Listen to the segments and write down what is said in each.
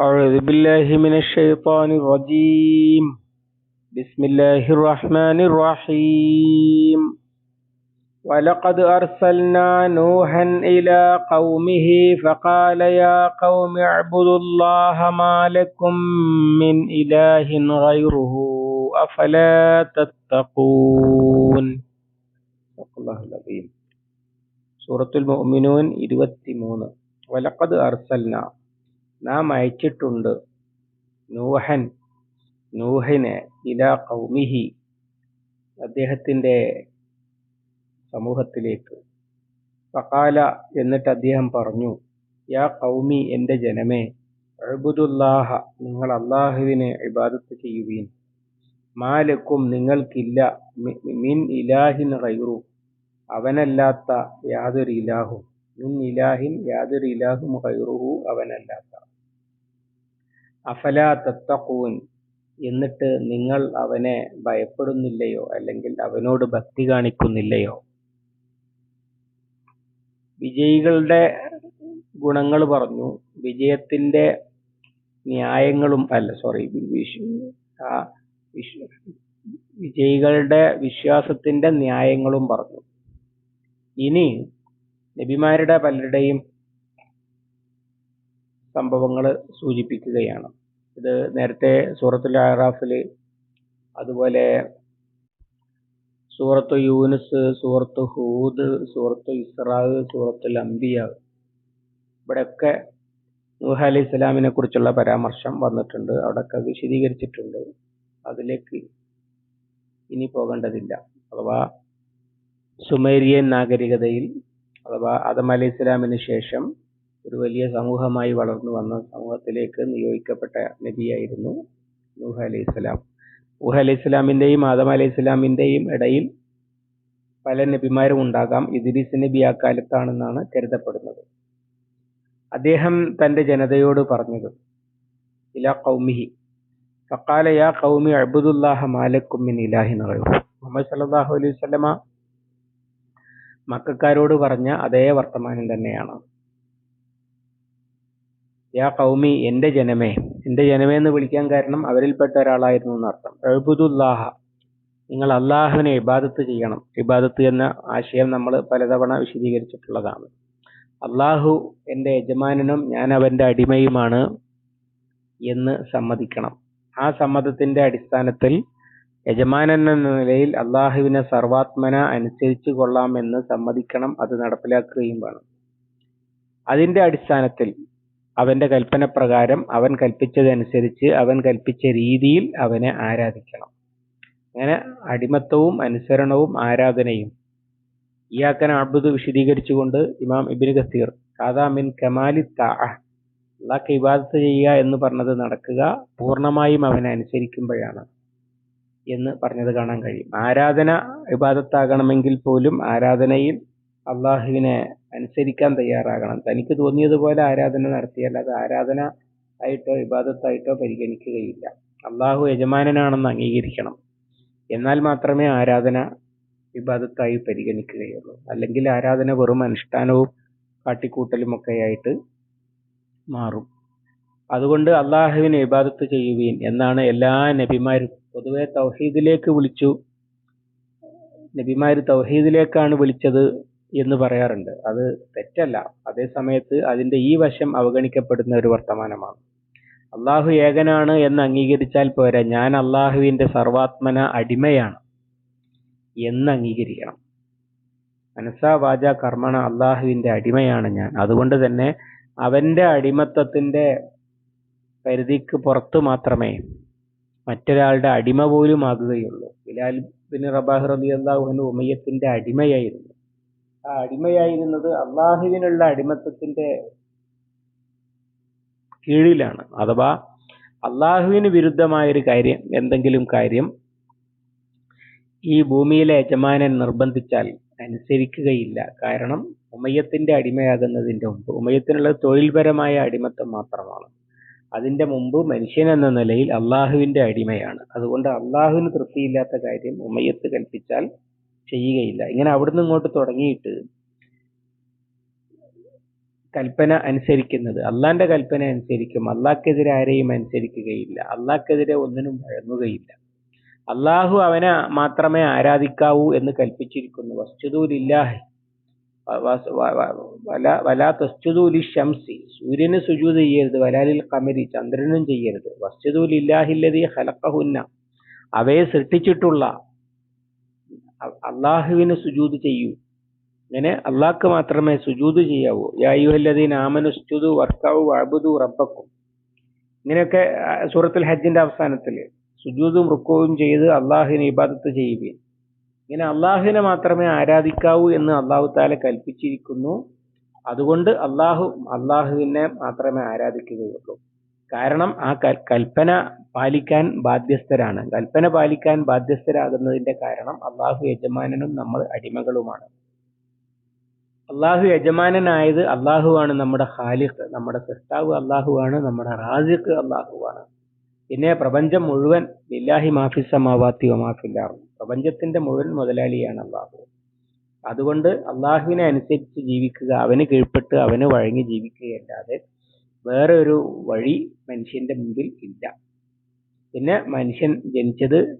أعوذ بالله من الشيطان الرجيم بسم الله الرحمن الرحيم ولقد أرسلنا نوحا إلى قومه فقال يا قوم اعبدوا الله ما لكم من إله غيره أفلا تتقون صدق الله العظيم സൂറത്തുൽ മുഅ്മിനൂൻ ഇരുപത്തിമൂന്ന് വലഖദ് അർസൽന നാം അയച്ചിട്ടുണ്ട്. നൂഹൻ നൂഹിനെ ഇലാ കൗമിഹി അദ്ദേഹത്തിന്റെ സമൂഹത്തിലേക്ക്. ഫഖാല എന്നിട്ട് അദ്ദേഹം പറഞ്ഞു യാ കൗമി എന്റെ ജനമേ അഴുബുദുല്ലാഹ നിങ്ങൾ അള്ളാഹുവിനെ ഇബാദത്ത് ചെയ്യുവീൻ. മാലക്കും നിങ്ങൾക്കില്ല മിൻ ഇലാഹിൻ റൈറു അവനല്ലാത്ത യാതൊരു ഇലാഹും മിൻ ഇലാഹിൻ യാതൊരു ഇലാഹും റൈറുഹു അവനല്ലാത്ത. അഫലാ എന്നിട്ട് നിങ്ങൾ അവനെ ഭയപ്പെടുന്നില്ലയോ? അല്ലെങ്കിൽ അവനോട് ഭക്തി കാണിക്കുന്നില്ലയോ? വിജയികളുടെ ഗുണങ്ങൾ പറഞ്ഞു. വിജയത്തിന്റെ ന്യായങ്ങളും അല്ല സോറി വിജയികളുടെ വിശ്വാസത്തിന്റെ ന്യായങ്ങളും പറഞ്ഞു. ഇനി നബിമാരുടെ പലരുടെയും സംഭവങ്ങൾ സൂചിപ്പിക്കുകയാണ്. ഇത് നേരത്തെ സൂറത്തുൽ ആറാഫിൽ അതുപോലെ സൂറത്തു യൂനുസ് സൂറത്തു ഹൂദ് സൂറത്തു ഇസ്രാവ് സൂറത്തുൽ അംബിയ ഇവിടെയൊക്കെ നൂഹ അലൈഹി ഇസ്ലാമിനെ കുറിച്ചുള്ള പരാമർശം വന്നിട്ടുണ്ട്. അവിടെയൊക്കെ വിശദീകരിച്ചിട്ടുണ്ട്. അതിലേക്ക് ഇനി പോകേണ്ടതില്ല. അഥവാ സുമേരിയൻ നാഗരികതയിൽ അഥവാ ആദം അലൈഹി ഇസ്ലാമിന് ശേഷം ഒരു വലിയ സമൂഹമായി വളർന്നു വന്ന സമൂഹത്തിലേക്ക് നിയോഗിക്കപ്പെട്ട നബിയായിരുന്നു നൂഹ് അലൈഹി സ്വലാം. നൂഹ് അലൈഹി സ്വലാമിന്റെയും ആദം അലൈഹി സ്വലാമിന്റെയും ഇടയിൽ പല നബിമാരും ഉണ്ടാകാം. ഇദ്രീസ് നബി ആ കാലത്താണെന്നാണ് കരുതപ്പെടുന്നത്. അദ്ദേഹം തന്റെ ജനതയോട് പറഞ്ഞത് ഇല കൗമിഹി ഫഖാല യാ ഖൗമി അബ്ദുല്ലാഹ മാലക്കും മിൻ ഇലാഹിൻ മുഹമ്മദ് സല്ലല്ലാഹു അലൈഹി വസല്ലമ മക്കാരോട് പറഞ്ഞ അതേ വർത്തമാനം തന്നെയാണ്. യാ കൗമി എന്റെ ജനമേ. എന്റെ ജനമേ എന്ന് വിളിക്കാൻ കാരണം അവരിൽപ്പെട്ട ഒരാളായിരുന്നു എന്നർത്ഥം. അഴുബുദുല്ലാഹ നിങ്ങൾ അള്ളാഹുവിനെ ഇബാദത്ത് ചെയ്യണം. ഇബാദത്ത് എന്ന ആശയം നമ്മൾ പലതവണ വിശദീകരിച്ചിട്ടുള്ളതാണ്. അള്ളാഹു എന്റെ യജമാനനും ഞാൻ അവന്റെ അടിമയുമാണ് എന്ന് സമ്മതിക്കണം. ആ സമ്മതത്തിന്റെ അടിസ്ഥാനത്തിൽ യജമാനൻ എന്ന നിലയിൽ അള്ളാഹുവിനെ സർവാത്മന അനുസരിച്ചു കൊള്ളാമെന്ന് സമ്മതിക്കണം അത് നടപ്പിലാക്കുകയും വേണം. അതിന്റെ അടിസ്ഥാനത്തിൽ അവന്റെ കൽപ്പനപ്രകാരം അവൻ കൽപ്പിച്ചതനുസരിച്ച് അവൻ കൽപ്പിച്ച രീതിയിൽ അവനെ ആരാധിക്കണം. അങ്ങനെ അടിമത്തവും അനുസരണവും ആരാധനയും. വിശദീകരിച്ചുകൊണ്ട് ഇമാം ഇബ്നു മിൻ കമാലി താ അള്ളാഹ് ഇബാദത്ത് ചെയ്യുക എന്ന് പറഞ്ഞത് നടക്കുക പൂർണമായും അവനെ അനുസരിക്കുമ്പോഴാണ് എന്ന് പറഞ്ഞത് കാണാൻ കഴിയും. ആരാധന ഇബാദത്താകണമെങ്കിൽ പോലും ആരാധനയിൽ അള്ളാഹുവിനെ അനുസരിക്കാൻ തയ്യാറാകണം. തനിക്ക് തോന്നിയതുപോലെ ആരാധന നടത്തിയാൽ അത് ആരാധന ആയിട്ടോ ഇബാദത്തായിട്ടോ പരിഗണിക്കുകയില്ല. അള്ളാഹു യജമാനനാണെന്ന് അംഗീകരിക്കണം. എന്നാൽ മാത്രമേ ആരാധന വിവാദത്തായി പരിഗണിക്കുകയുള്ളൂ. അല്ലെങ്കിൽ ആരാധന വെറും അനുഷ്ഠാനവും കാട്ടിക്കൂട്ടലും ഒക്കെയായിട്ട് മാറും. അതുകൊണ്ട് അള്ളാഹുവിനെ ഇബാദത്ത് ചെയ്യുകയും എന്നാണ് എല്ലാ നബിമാരും പൊതുവെ തൗഹീദിലേക്ക് വിളിച്ചു. നബിമാര് തൗഹീദിലേക്കാണ് വിളിച്ചത് എന്ന് പറയാറുണ്ട്. അത് തെറ്റല്ല. അതേ സമയത്ത് അതിന്റെ ഈ വശം അവഗണിക്കപ്പെടുന്ന ഒരു വർത്തമാനമാണ്. അള്ളാഹു ഏകനാണ് എന്ന് അംഗീകരിച്ചാൽ പോരാ ഞാൻ അള്ളാഹുവിന്റെ സർവാത്മന അടിമയാണ് എന്ന് അംഗീകരിക്കണം. മനസ്സാ വാച കർമ്മണ അള്ളാഹുവിന്റെ അടിമയാണ് ഞാൻ. അതുകൊണ്ട് തന്നെ അവന്റെ അടിമത്തത്തിന്റെ പരിധിക്ക് പുറത്തു മാത്രമേ മറ്റൊരാളുടെ അടിമ പോലും ആകുകയുള്ളൂ ബിലാൽ ബിൻ റബാഹ് റബി അള്ളാഹുഹന് ഉമയത്തിന്റെ അടിമയായിരുന്നു. ആ അടിമയായിരുന്നത് അള്ളാഹുവിനുള്ള അടിമത്തത്തിന്റെ കീഴിലാണ്. അഥവാ അള്ളാഹുവിന് വിരുദ്ധമായൊരു കാര്യം എന്തെങ്കിലും കാര്യം ഈ ഭൂമിയിലെ യജമാനൻ നിർബന്ധിച്ചാൽ അനുസരിക്കുകയില്ല. കാരണം ഉമയത്തിന്റെ അടിമയാകുന്നതിന്റെ മുമ്പ് ഉമയത്തിനുള്ള തൊഴിൽപരമായ അടിമത്തം മാത്രമാണ്. അതിന്റെ മുമ്പ് മനുഷ്യൻ എന്ന നിലയിൽ അള്ളാഹുവിന്റെ അടിമയാണ്. അതുകൊണ്ട് അള്ളാഹുവിന് തൃപ്തിയില്ലാത്ത കാര്യം ഉമയത്ത് കൽപ്പിച്ചാൽ ചെയ്യുകയില്ല. ഇങ്ങനെ അവിടുന്ന് ഇങ്ങോട്ട് തുടങ്ങിയിട്ട് കൽപ്പന അനുസരിക്കുന്നത് അള്ളാന്റെ കൽപ്പന അനുസരിക്കും അള്ളാഹ്ക്കെതിരെ ആരെയും അനുസരിക്കുകയില്ല അള്ളാഹ്ക്കെതിരെ ഒന്നിനും വഴങ്ങുകയില്ല. അള്ളാഹു അവനെ മാത്രമേ ആരാധിക്കാവൂ എന്ന് കൽപ്പിച്ചിരിക്കുന്നു. വസ്തുതൂലില്ലാഹി വല തസ്തുതൂലി ഷംസി സൂര്യന് സുജൂത് ചെയ്യരുത് വലാലിൽ കമരി ചന്ദ്രനും ചെയ്യരുത്. വസ്തുതൂലില്ലാഹില്ലതി ഹലക്കഹുന്ന അവയെ സൃഷ്ടിച്ചിട്ടുള്ള അള്ളാഹുവിന് സുജൂത് ചെയ്യൂ. അങ്ങനെ അള്ളാഹ്ക്ക് മാത്രമേ സുജൂത് ചെയ്യാവൂ. യായുഹല്ലദീൻ ആമനുസ്തുതു വർക്കാവു അബുദു റബ്ബക്കും. ഇങ്ങനെയൊക്കെ സൂറത്തുൽ ഹജ്ജിന്റെ അവസാനത്തിൽ സുജൂതും റുക്കവും ചെയ്ത് അള്ളാഹുവിന് ഇബാദത്ത് ചെയ്യുകയും ഇങ്ങനെ അള്ളാഹുവിനെ മാത്രമേ ആരാധിക്കാവൂ എന്ന് അള്ളാഹു താല കൽപ്പിച്ചിരിക്കുന്നു. അതുകൊണ്ട് അള്ളാഹു അള്ളാഹുവിനെ മാത്രമേ ആരാധിക്കുകയുള്ളൂ. കാരണം ആ കൽപ്പന പാലിക്കാൻ ബാധ്യസ്ഥരാണ്. കൽപ്പന പാലിക്കാൻ ബാധ്യസ്ഥരാകുന്നതിന്റെ കാരണം അള്ളാഹു യജമാനനും നമ്മൾ അടിമകളുമാണ്. അള്ളാഹു യജമാനനായത് അള്ളാഹുവാണ് നമ്മുടെ ഖാലിഖ് നമ്മുടെ സൃഷ്ടാവ് അള്ളാഹുവാണ് നമ്മുടെ റാസിഖ് അള്ളാഹുവാണ് പിന്നെ പ്രപഞ്ചം മുഴുവൻ ലില്ലാഹി മാഫിസ മാവാത്തി മാഫില്ലാറും പ്രപഞ്ചത്തിന്റെ മുഴുവൻ മുതലാളിയാണ് അള്ളാഹു അതുകൊണ്ട് അള്ളാഹുവിനെ അനുസരിച്ച് ജീവിക്കുക അവന് കീഴ്പ്പെട്ട് അവന് വഴങ്ങി ജീവിക്കുകയല്ലാതെ വേറെ ഒരു വഴി മനുഷ്യന്റെ മുമ്പിൽ ഇല്ല. പിന്നെ മനുഷ്യൻ ജനിച്ചത്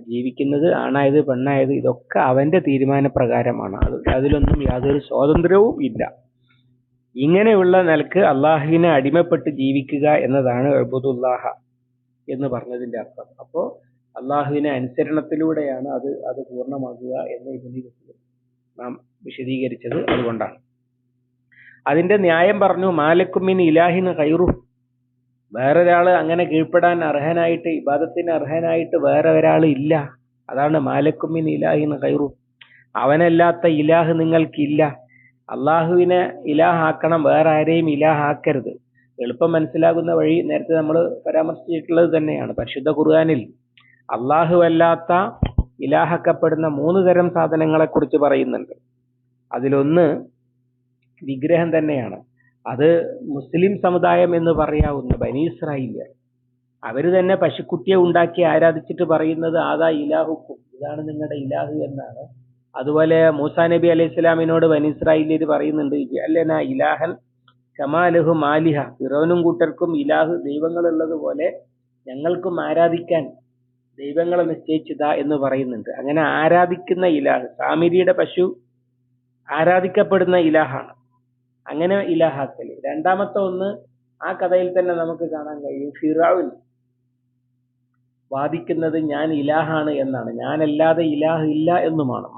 ജീവിക്കുന്നത് ആണായത് പെണ്ണായത് ഇതൊക്കെ അവന്റെ തീരുമാനപ്രകാരമാണ്. അത് അതിലൊന്നും യാതൊരു സ്വാതന്ത്ര്യവും ഇല്ല. ഇങ്ങനെയുള്ള നിലയ്ക്ക് അള്ളാഹുവിനെ അടിമപ്പെട്ട് ജീവിക്കുക എന്നതാണ് അബുദുല്ലാഹ എന്ന് പറഞ്ഞതിന്റെ അർത്ഥം. അപ്പോ അള്ളാഹുവിനെ അനുസരണത്തിലൂടെയാണ് അത് അത് പൂർണമാകുക എന്ന് ഇതിന് നാം വിശദീകരിച്ചത് അതുകൊണ്ടാണ്. അതിന്റെ ന്യായം പറഞ്ഞു മാലക്കുമിൻ ഇലാഹിന് വേറെ വേറൊരാൾ അങ്ങനെ കീഴ്പ്പെടാൻ അർഹനായിട്ട് ഇബാദത്തിന് അർഹനായിട്ട് വേറെ ഒരാൾ ഇല്ല. അതാണ് മാലക്കുമിൻ ഇലാഹിന് കൈറു അവനല്ലാത്ത ഇലാഹ് നിങ്ങൾക്കില്ല. അള്ളാഹുവിനെ ഇലാഹാക്കണം വേറെ ആരെയും ഇലാഹാക്കരുത്. എളുപ്പം മനസ്സിലാകുന്ന വഴി നേരത്തെ നമ്മൾ പരാമർശിച്ചിട്ടുള്ളത് തന്നെയാണ്. പരിശുദ്ധ ഖുർആാനിൽ അള്ളാഹു അല്ലാത്ത ഇലാഹക്കപ്പെടുന്ന മൂന്ന് തരം സാധനങ്ങളെ കുറിച്ച് പറയുന്നുണ്ട്. അതിലൊന്ന് വിഗ്രഹം തന്നെയാണ്. അത് മുസ്ലിം സമുദായം എന്ന് പറയാവുന്ന ബനി അവർ തന്നെ പശുക്കുട്ടിയെ ഉണ്ടാക്കി ആരാധിച്ചിട്ട് പറയുന്നത് ആദാ ഇലാഹുക്കും ഇതാണ് നിങ്ങളുടെ ഇലാഹു എന്നാണ്. അതുപോലെ മൂസാ നബി അലൈഹി സ്വലാമിനോട് ബനി ഇസ്രായേലിയർ പറയുന്നുണ്ട് അല്ലന ഇലാഹൻ കമാലഹു മാലിഹ. ഫിറോനും കൂട്ടർക്കും ഇലാഹ് ദൈവങ്ങളുള്ളതുപോലെ ഞങ്ങൾക്കും ആരാധിക്കാൻ ദൈവങ്ങളെ നിശ്ചയിച്ചതാ എന്ന് പറയുന്നുണ്ട്. അങ്ങനെ ആരാധിക്കുന്ന ഇലാഹ് സാമിരിയുടെ പശു ആരാധിക്കപ്പെടുന്ന ഇലാഹാണ്. അങ്ങനെ ഇലാഹാക്കൽ. രണ്ടാമത്തെ ഒന്ന് ആ കഥയിൽ തന്നെ നമുക്ക് കാണാൻ കഴിയും ഫിറാവിൽ വാദിക്കുന്നത് ഞാൻ ഇലാഹാണ് എന്നാണ്. ഞാനല്ലാതെ ഇലാഹ് ഇല്ല എന്നുമാണ്.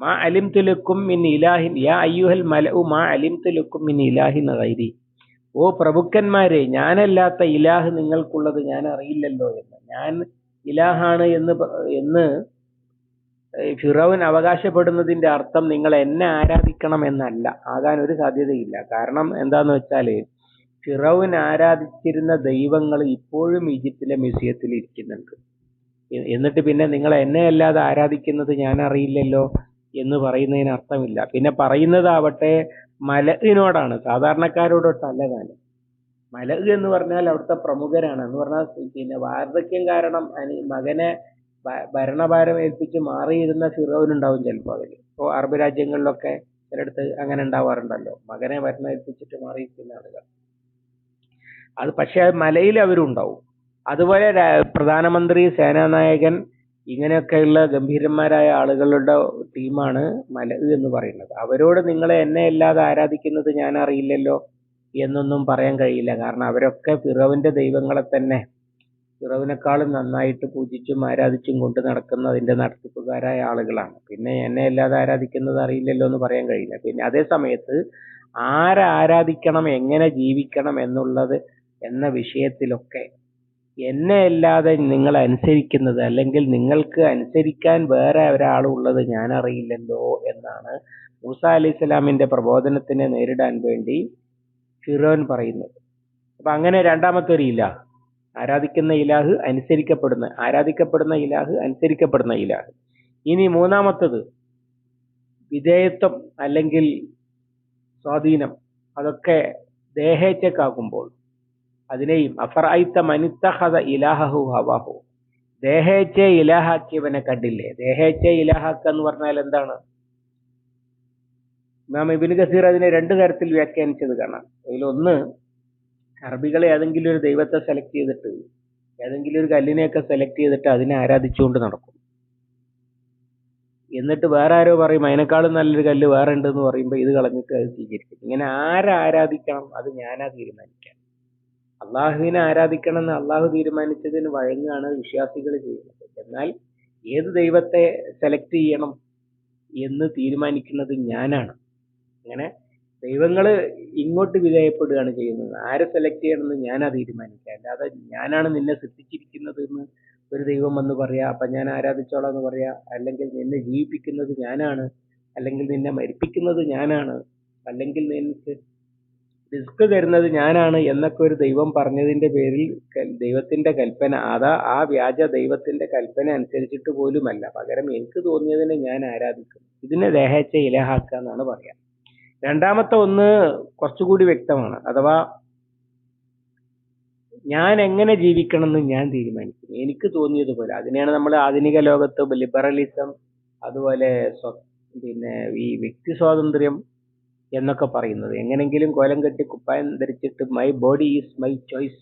മാ അലിം തുലുക്കും മിൻ ഇലാഹിൻ യാ അയ്യുഹൽ മലഉ മാ അലിം തുലുക്കും മിൻ ഇലാഹിൻ ഗൈരി. ഓ പ്രഭുക്കന്മാരെ ഞാനല്ലാത്ത ഇലാഹ് നിങ്ങൾക്കുള്ളത് ഞാൻ അറിയില്ലല്ലോ എന്ന്. ഞാൻ ഇലാഹാണ് എന്ന് എന്ന് ഫിറോവൻ അവകാശപ്പെടുന്നതിന്റെ അർത്ഥം നിങ്ങൾ എന്നെ ആരാധിക്കണം എന്നല്ല ആകാൻ ഒരു സാധ്യതയില്ല. കാരണം എന്താന്ന് വെച്ചാൽ ഫിറോവൻ ആരാധിച്ചിരുന്ന ദൈവങ്ങൾ ഇപ്പോഴും ഈജിപ്തിലെ മ്യൂസിയത്തിൽ ഇരിക്കുന്നുണ്ട്. എന്നിട്ട് പിന്നെ നിങ്ങൾ എന്നെ അല്ലാതെ ആരാധിക്കുന്നത് ഞാൻ അറിയില്ലല്ലോ എന്ന് പറയുന്നതിന് അർത്ഥമില്ല. പിന്നെ പറയുന്നതാവട്ടെ മലകിനോടാണ്. സാധാരണക്കാരോടൊട്ടല്ല താനും മലക് എന്ന് പറഞ്ഞാൽ അവിടുത്തെ പ്രമുഖരാണ്. എന്ന് പറഞ്ഞാൽ പിന്നെ വാർദ്ധക്യം കാരണം മകനെ ഭരണഭാരം ഏൽപ്പിച്ച് മാറിയിരുന്ന ഫിറോവിനുണ്ടാവും ചിലപ്പോൾ അതിൽ ഇപ്പോൾ അറബ് രാജ്യങ്ങളിലൊക്കെ ചിലയിടത്ത് അങ്ങനെ ഉണ്ടാവാറുണ്ടല്ലോ. മകനെ ഭരണം ഏൽപ്പിച്ചിട്ട് മാറിയിരിക്കുന്ന ആളുകൾ. അത് പക്ഷെ മലയിൽ അവരുണ്ടാവും അതുപോലെ പ്രധാനമന്ത്രി സേനാനായകൻ ഇങ്ങനെയൊക്കെയുള്ള ഗംഭീരന്മാരായ ആളുകളുടെ ടീമാണ് മലക് എന്ന് പറയുന്നത്. അവരോട് നിങ്ങളെ എന്നെ അല്ലാതെ ആരാധിക്കുന്നത് ഞാൻ അറിയില്ലല്ലോ എന്നൊന്നും പറയാൻ കഴിയില്ല. കാരണം അവരൊക്കെ ഫിറോവിന്റെ ദൈവങ്ങളെ തന്നെ ഫിറോവിനേക്കാളും നന്നായിട്ട് പൂജിച്ചും ആരാധിച്ചും കൊണ്ട് നടക്കുന്ന അതിന്റെ നടത്തിപ്പുകാരായ ആളുകളാണ്. പിന്നെ എന്നെ അല്ലാതെ ആരാധിക്കുന്നത് അറിയില്ലല്ലോ എന്ന് പറയാൻ കഴിയില്ല. പിന്നെ അതേ സമയത്ത് ആരെ ആരാധിക്കണം എങ്ങനെ ജീവിക്കണം എന്നുള്ളത് എന്ന വിഷയത്തിലൊക്കെ എന്നെ അല്ലാതെ നിങ്ങൾ അനുസരിക്കുന്നത് അല്ലെങ്കിൽ നിങ്ങൾക്ക് അനുസരിക്കാൻ വേറെ ഒരാളുള്ളത് ഞാൻ അറിയില്ലല്ലോ എന്നാണ് മൂസ അലി ഇസ്ലാമിന്റെ പ്രബോധനത്തിനെ നേരിടാൻ വേണ്ടി ഫിറോൻ പറയുന്നത്. അപ്പൊ അങ്ങനെ രണ്ടാമത്തെ ഒരു ഇലാഹ് ആരാധിക്കുന്ന ഇലാഹ് അനുസരിക്കപ്പെടുന്ന ആരാധിക്കപ്പെടുന്ന ഇലാഹ് അനുസരിക്കപ്പെടുന്ന ഇലാഹ്. ഇനി മൂന്നാമത്തത് വിധേയത്വം അല്ലെങ്കിൽ സ്വാധീനം അതൊക്കെ ദേഹേച്ചക്കാക്കുമ്പോൾ അതിനെയും അഫറായിത്ത മനിത്തഹത ഇലാഹു ഹവാഹു. ദേഹേച്ച ഇലാഹാക്കിയവനെ കണ്ടില്ലേ? ദേഹേച്ച ഇലാഹാക്ക എന്ന് പറഞ്ഞാൽ എന്താണ്? ഇമാം ഇബിന് കസീർ അതിനെ രണ്ട് തരത്തിൽ വ്യാഖ്യാനിച്ചത് കാണാം. അതിലൊന്ന് അറബികളെ ഏതെങ്കിലും ഒരു ദൈവത്തെ സെലക്ട് ചെയ്തിട്ട് ഏതെങ്കിലും ഒരു കല്ലിനെയൊക്കെ സെലക്ട് ചെയ്തിട്ട് അതിനെ ആരാധിച്ചുകൊണ്ട് നടക്കും. എന്നിട്ട് വേറെ ആരോ പറയും അതിനേക്കാളും നല്ലൊരു കല്ല് വേറെ ഉണ്ട് എന്ന് പറയുമ്പോൾ ഇത് കളഞ്ഞിട്ട് അത് സ്വീകരിക്കും. ഇങ്ങനെ ആരെ ആരാധിക്കണം അത് ഞാനാ തീരുമാനിക്കാം അള്ളാഹുവിനെ ആരാധിക്കണം എന്ന് അള്ളാഹു തീരുമാനിച്ചതിന് വഴങ്ങാണ് വിശ്വാസികൾ ചെയ്യുന്നത്. എന്നാൽ ഏത് ദൈവത്തെ സെലക്ട് ചെയ്യണം എന്ന് തീരുമാനിക്കുന്നത് ഞാനാണ്. അങ്ങനെ ദൈവങ്ങൾ ഇങ്ങോട്ട് വിധേയപ്പെടുകയാണ് ചെയ്യുന്നത്. ആരെ സെലക്ട് ചെയ്യണമെന്ന് ഞാനാ തീരുമാനിക്കുക. അല്ലാതെ ഞാനാണ് നിന്നെ സൃഷ്ടിച്ചിരിക്കുന്നത് എന്ന് ഒരു ദൈവം വന്ന് പറയാ അപ്പൊ ഞാൻ ആരാധിച്ചോളാം എന്ന് പറയാ അല്ലെങ്കിൽ നിന്നെ ജീവിപ്പിക്കുന്നത് ഞാനാണ് അല്ലെങ്കിൽ നിന്നെ മരിപ്പിക്കുന്നത് ഞാനാണ് അല്ലെങ്കിൽ നിനക്ക് റിസ്ക് തരുന്നത് ഞാനാണ് എന്നൊക്കെ ഒരു ദൈവം പറഞ്ഞതിന്റെ പേരിൽ ദൈവത്തിന്റെ കൽപ്പന അതാ ആ വ്യാജ ദൈവത്തിന്റെ കൽപ്പന അനുസരിച്ചിട്ട് പോലുമല്ല. പകരം എനിക്ക് തോന്നിയതിനെ ഞാൻ ആരാധിക്കും. ഇതിനെ ദേഹച്ച ഇലഹാക്കുക എന്നാണ് പറയാ. രണ്ടാമത്തെ ഒന്ന് കുറച്ചുകൂടി വ്യക്തമാണ്. അഥവാ ഞാൻ എങ്ങനെ ജീവിക്കണം എന്ന് ഞാൻ തീരുമാനിക്കും എനിക്ക് തോന്നിയതുപോലെ അതിനെയാണ് നമ്മൾ ആധുനിക ലോകത്ത് ലിബറലിസം അതുപോലെ പിന്നെ ഈ വ്യക്തി സ്വാതന്ത്ര്യം എന്നൊക്കെ പറയുന്നത്. എങ്ങനെങ്കിലും കോലം കെട്ടി കുപ്പായം ധരിച്ചിട്ട് my body is my choice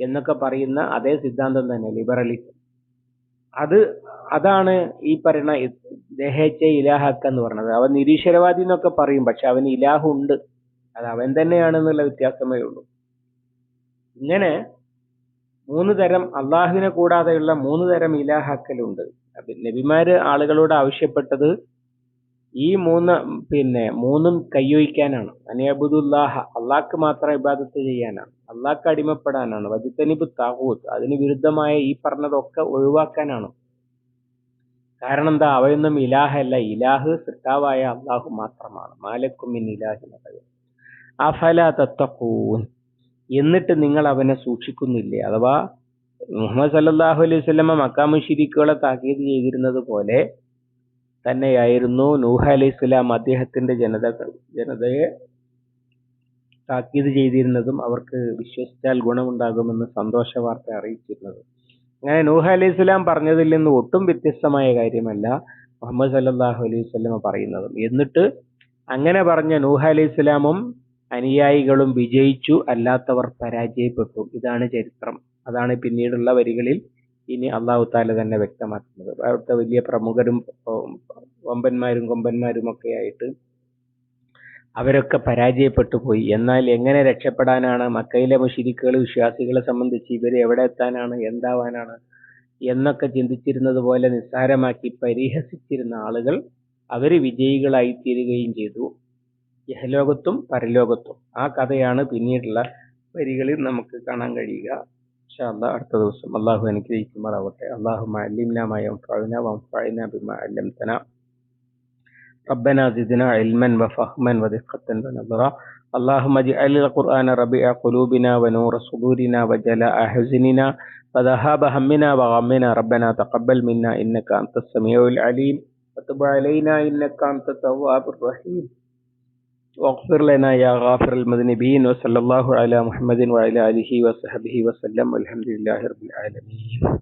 എന്നൊക്കെ പറയുന്ന അതേ സിദ്ധാന്തം തന്നെ ലിബറലിസം അത് അതാണ് ഈ പറയുന്ന ദേഹേച്ച ഇലാഹക്ക എന്ന് പറയുന്നത്. അവൻ നിരീശ്വരവാദി എന്നൊക്കെ പറയും പക്ഷെ അവന് ഇലാഹുണ്ട് അത് അവൻ തന്നെയാണെന്നുള്ള വ്യത്യാസമേ ഉള്ളൂ. ഇങ്ങനെ മൂന്ന് തരം അള്ളാഹുവിനെ കൂടാതെയുള്ള മൂന്ന് തരം ഇലാഹാക്കലുണ്ട് നബിമാര് ആളുകളോട് ആവശ്യപ്പെട്ടത് ഈ മൂന്ന് പിന്നെ മൂന്നും കയ്യൊഴിക്കാനാണ് അനിയബുദുല്ലാഹ അള്ളാഹ്ക്ക് മാത്രം ഇബാദത്ത് ചെയ്യാനാണ്. അള്ളാഹ്ക്ക് അടിമപ്പെടാനാണ്. വജിത്തനിബ് താഹൂത്ത് അതിന് വിരുദ്ധമായ ഈ പറഞ്ഞതൊക്കെ ഒഴിവാക്കാനാണ്. കാരണം എന്താ അവയൊന്നും ഇലാഹല്ല ഇലാഹ് സൃഷ്ടാവായ അള്ളാഹു മാത്രമാണ്. മാലക്കുമിൻ ഇലാഹിനത് അഫല തത്തക്കൂൻ എന്നിട്ട് നിങ്ങൾ അവനെ സൂക്ഷിക്കുന്നില്ലേ? അഥവാ മുഹമ്മദ് സല്ലാഹു അലൈഹി വസല്ലമ മക്കാമുഷിരിക്കുകളെ താക്കീത് ചെയ്തിരുന്നത് പോലെ തന്നെയായിരുന്നു നൂഹ് അലൈഹി സ്വലാം അദ്ദേഹത്തിന്റെ ജനതകൾ ജനതയെ താക്കീത് ചെയ്തിരുന്നതും അവർക്ക് വിശ്വസിച്ചാൽ ഗുണമുണ്ടാകുമെന്ന് സന്തോഷ വാർത്ത അറിയിച്ചിരുന്നത്. അങ്ങനെ നൂഹ് അലൈഹി സ്വലാം പറഞ്ഞതിൽ നിന്ന് ഒട്ടും വ്യത്യസ്തമായ കാര്യമല്ല മുഹമ്മദ് സല്ലല്ലാഹു അലൈഹി വസല്ലമ പറയുന്നത്. എന്നിട്ട് അങ്ങനെ പറഞ്ഞ നൂഹ് അലൈഹി സ്വലാമും അനുയായികളും വിജയിച്ചു അല്ലാത്തവർ പരാജയപ്പെട്ടു. ഇതാണ് ചരിത്രം. അതാണ് പിന്നീടുള്ള വരികളിൽ ഇനി അള്ളാഹു താല തന്നെ വ്യക്തമാക്കുന്നത്. അവിടുത്തെ വലിയ പ്രമുഖരും വമ്പന്മാരും കൊമ്പന്മാരും ഒക്കെ ആയിട്ട് അവരൊക്കെ പരാജയപ്പെട്ടു പോയി. എന്നാൽ എങ്ങനെ രക്ഷപ്പെടാനാണ് മക്കയിലെ മുഷിരിക്കുകൾ വിശ്വാസികളെ സംബന്ധിച്ച് ഇവർ എവിടെ എത്താനാണ് എന്താവാനാണ് എന്നൊക്കെ ചിന്തിച്ചിരുന്നത് പോലെ നിസ്സാരമാക്കി പരിഹസിച്ചിരുന്ന ആളുകൾ അവർ വിജയികളായി തീരുകയും ചെയ്തു. യഹലോകത്തും പരലോകത്തും. ആ കഥയാണ് പിന്നീടുള്ള വരികളിൽ നമുക്ക് കാണാൻ കഴിയുക. ഇൻഷാ അല്ലാ അടുത്ത ദിവസം അള്ളാഹു അനുഗ്രഹിക്കുമാറാവട്ടെ അള്ളാഹു അല്ലിംന മാ യൻഫഉന വൻഫഅന ബിമാ അല്ലംതന ربنا زدنا علما وفهما ودقة ونظرا اللهم اجعل القرآن ربيع قلوبنا ونور صدورنا وجلاء حزننا وذهاب همنا وغمنا ربنا تقبل منا إنك أنت السميع العليم وتب علينا إنك أنت التواب الرحيم واغفر لنا يا غافر المذنبين وصلى الله على محمد وعلى آله وصحبه وسلم والحمد لله رب العالمين